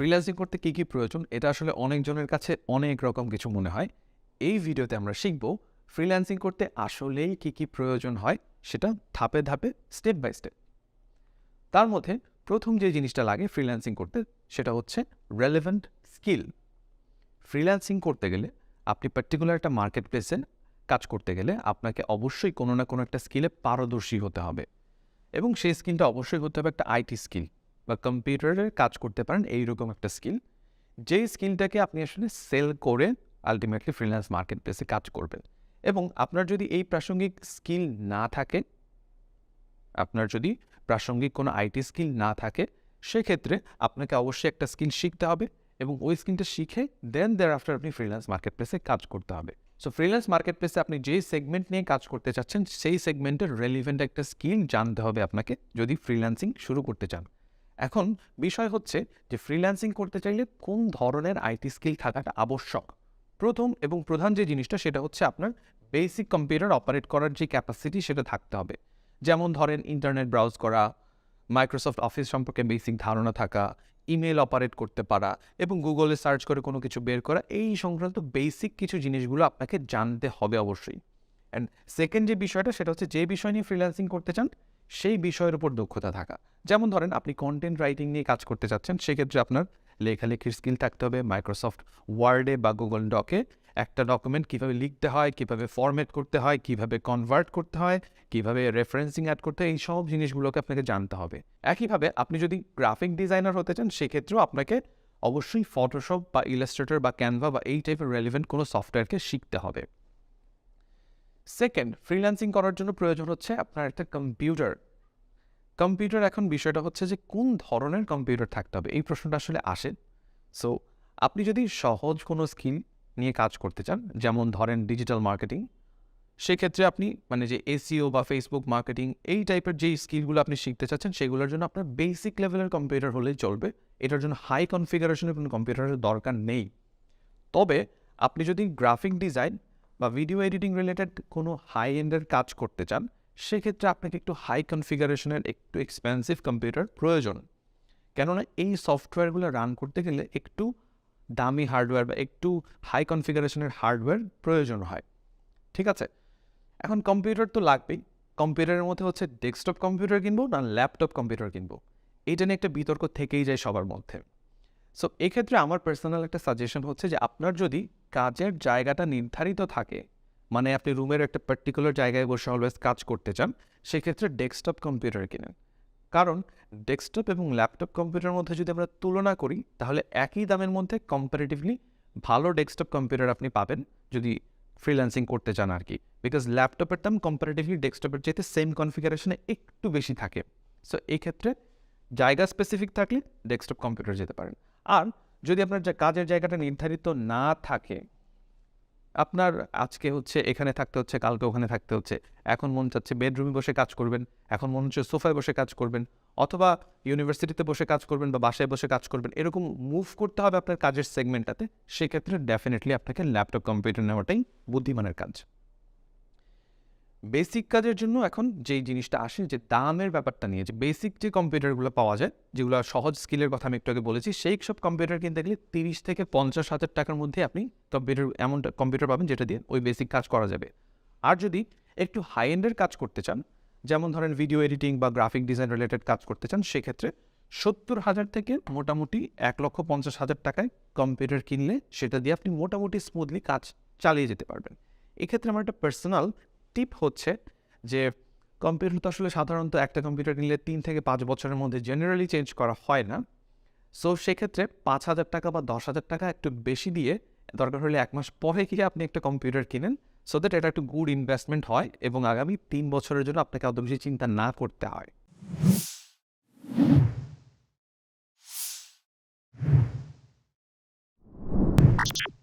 Freelancing করতে কী কী প্রয়োজন, এটা আসলে অনেকজনের কাছে অনেক রকম কিছু মনে হয়। এই ভিডিওতে আমরা শিখব ফ্রিল্যান্সিং করতে আসলেই কী কী প্রয়োজন হয়, সেটা ধাপে ধাপে স্টেপ বাই স্টেপ তার মধ্যে প্রথম যে জিনিসটা লাগে ফ্রিল্যান্সিং করতে, সেটা হচ্ছে রেলেভেন্ট স্কিল ফ্রিল্যান্সিং করতে গেলে আপনি পার্টিকুলার একটা মার্কেট প্লেসে কাজ করতে গেলে আপনাকে অবশ্যই কোনো না কোনো একটা স্কিলে পারদর্শী হতে হবে। এবং সেই স্কিলটা অবশ্যই হতে হবে একটা আইটি স্কিল বা কম্পিউটারে কাজ করতে পারেন এইরকম একটা স্কিল যেই স্কিলটাকে আপনি আসলে সেল করে আলটিমেটলি ফ্রিল্যান্স মার্কেট প্লেসে কাজ করবেন। এবং আপনার যদি এই প্রাসঙ্গিক স্কিল না থাকে, আপনার যদি প্রাসঙ্গিক কোনো আইটি স্কিল না থাকে, সেক্ষেত্রে আপনাকে অবশ্যই একটা স্কিল শিখতে হবে এবং ওই স্কিলটা শিখে দেন দেয়ার আফটার আপনি ফ্রিল্যান্স মার্কেট প্লেসে কাজ করতে হবে। সো ফ্রিল্যান্স মার্কেট প্লেসে আপনি যেই সেগমেন্ট নিয়ে কাজ করতে চাচ্ছেন, সেই সেগমেন্টের রেলিভেন্ট একটা স্কিল জানতে হবে আপনাকে যদি ফ্রিল্যান্সিং শুরু করতে চান। এখন বিষয় হচ্ছে যে ফ্রিল্যান্সিং করতে চাইলে কোন ধরনের আইটি স্কিল থাকাটা আবশ্যক? প্রথম এবং প্রধান যে জিনিসটা সেটা হচ্ছে আপনার বেসিক কম্পিউটার অপারেট করার যে ক্যাপাসিটি সেটা থাকতে হবে। যেমন ধরেন ইন্টারনেট ব্রাউজ করা মাইক্রোসফট অফিস সম্পর্কে বেসিক ধারণা থাকা ইমেল অপারেট করতে পারা এবং গুগলে সার্চ করে কোনো কিছু বের করা, এই সংক্রান্ত বেসিক কিছু জিনিসগুলো আপনাকে জানতে হবে অবশ্যই। অ্যান্ড সেকেন্ড যে বিষয়টা সেটা হচ্ছে যে বিষয় নিয়ে ফ্রিল্যান্সিং করতে চান সেই বিষয়ের উপর দক্ষতা থাকা। যেমন ধরেন, আপনি কন্টেন্ট রাইটিং নিয়ে কাজ করতে চাচ্ছেন, সেক্ষেত্রে আপনার লেখালেখির স্কিল থাকতে হবে। মাইক্রোসফট ওয়ার্ডে বা গুগল ডকে একটা ডকুমেন্ট কীভাবে লিখতে হয়, কীভাবে ফরম্যাট করতে হয়, কীভাবে কনভার্ট করতে হয়, কীভাবে রেফারেন্সিং অ্যাড করতে হয় এই সব জিনিসগুলোকে আপনাকে জানতে হবে। একইভাবে আপনি যদি গ্রাফিক ডিজাইনার হতে চান, সেক্ষেত্রেও আপনাকে অবশ্যই ফটোশপ বা ইলাস্ট্রেটর বা ক্যানভা বা এই টাইপের রেলিভেন্ট কোনো সফটওয়্যারকে শিখতে হবে। সেকেন্ড ফ্রিল্যান্সিং করার জন্য প্রয়োজন হচ্ছে আপনার একটা কম্পিউটার কম্পিউটার এখন বিষয়টা হচ্ছে যে কোন ধরনের কম্পিউটার থাকতে হবে? এই প্রশ্নটা আসলে আসে। সো আপনি যদি সহজ কোনো স্কিল নিয়ে কাজ করতে চান, যেমন ধরেন ডিজিটাল মার্কেটিং সেক্ষেত্রে আপনি মানে যে এসিও বা ফেসবুক মার্কেটিং এই টাইপের যেই স্কিলগুলো আপনি শিখতে চাচ্ছেন, সেগুলোর জন্য আপনার বেসিক লেভেলের কম্পিউটার হলেই চলবে। এটার জন্য হাই কনফিগারেশনের কোনো কম্পিউটারের দরকার নেই। তবে আপনি যদি গ্রাফিক ডিজাইন বা ভিডিও এডিটিং রিলেটেড কোনো হাই এন্ডের কাজ করতে চান, সেক্ষেত্রে আপনাকে একটু হাই কনফিগারেশনের একটু এক্সপেন্সিভ কম্পিউটার প্রয়োজন। কেননা এই সফটওয়্যারগুলো রান করতে গেলে একটু দামি হার্ডওয়্যার বা একটু হাই কনফিগারেশনের হার্ডওয়্যার প্রয়োজন হয়। ঠিক আছে? এখন কম্পিউটার তো লাগবেই। কম্পিউটারের মধ্যে হচ্ছে ডেস্কটপ কম্পিউটার কিনবো না ল্যাপটপ কম্পিউটার কিনবো। এইটা নিয়ে একটা বিতর্ক থেকেই যায় সবার মধ্যে। সো এক্ষেত্রে আমার পার্সোনাল একটা সাজেশন হচ্ছে যে আপনার যদি কাজের জায়গাটা নির্ধারিত থাকে মানে আপনি রুমের একটা পার্টিকুলার জায়গায় বসে অলওয়েজ কাজ করতে চান, সেক্ষেত্রে ডেস্কটপ কম্পিউটার কিনেন। কারণ ডেস্কটপ এবং ল্যাপটপ কম্পিউটারের মধ্যে যদি আমরা তুলনা করি, তাহলে একই দামের মধ্যে কম্পারেটিভলি ভালো ডেস্কটপ কম্পিউটার আপনি পাবেন যদি ফ্রিল্যান্সিং করতে চান আর কি। বিকজ ল্যাপটপের দাম কম্পারেটিভলি ডেস্কটপের চাইতে সেম কনফিগারেশনে একটু বেশি থাকে। সো এই ক্ষেত্রে জায়গা স্পেসিফিক থাকলে ডেস্কটপ কম্পিউটার যেতে পারেন। আর যদি আপনার কাজের জায়গাটা নির্ধারিত না থাকে, আপনার আজকে হচ্ছে এখানে থাকতে হচ্ছে, কালকে ওখানে থাকতে হচ্ছে। এখন মন চাচ্ছে বেডরুমে বসে কাজ করবেন, এখন মন হচ্ছে সোফায় বসে কাজ করবেন, অথবা ইউনিভার্সিটিতে বসে কাজ করবেন বা বাসায় বসে কাজ করবেন, এরকম মুভ করতে হবে আপনার কাজের সেগমেন্টটাতে সেক্ষেত্রে ডেফিনেটলি আপনাকে ল্যাপটপ কম্পিউটার নেওয়াটাই বুদ্ধিমানের কাজ। বেসিক কাজের জন্য এখন যেই জিনিসটা আসে, যে দামের ব্যাপারটা নিয়ে, যে বেসিক যে কম্পিউটারগুলো পাওয়া যায়, যেগুলো সহজ স্কিলের কথা আমি একটু আগে বলেছি, সেই সব কম্পিউটার কিনতে গেলে তিরিশ থেকে পঞ্চাশ হাজার টাকার মধ্যে আপনি কম্পিউটার এমন কম্পিউটার পাবেন যেটা দিয়ে ওই বেসিক কাজ করা যাবে। আর যদি একটু হাই এন্ডের কাজ করতে চান, যেমন ধরেন ভিডিও এডিটিং বা গ্রাফিক ডিজাইন রিলেটেড কাজ করতে চান, সেক্ষেত্রে সত্তর হাজার থেকে মোটামুটি এক লক্ষ পঞ্চাশ হাজার টাকায় কম্পিউটার কিনলে সেটা দিয়ে আপনি মোটামুটি স্মুথলি কাজ চালিয়ে যেতে পারবেন। এক্ষেত্রে আমার একটা পার্সোনাল টিপ হচ্ছে যে কম্পিউটার তো আসলে সাধারণত একটা কম্পিউটার কিনলে তিন থেকে পাঁচ বছরের মধ্যে জেনারেলি চেঞ্জ করা হয় না। সো সেক্ষেত্রে পাঁচ হাজার টাকা বা দশ হাজার টাকা একটু বেশি দিয়ে দরকার হলে এক মাস পরে গিয়ে আপনি একটা কম্পিউটার কিনেন সো দ্যাট এটা একটু গুড ইনভেস্টমেন্ট হয় এবং আগামী তিন বছরের জন্য আপনাকে অত বেশি চিন্তা না করতে হয়। you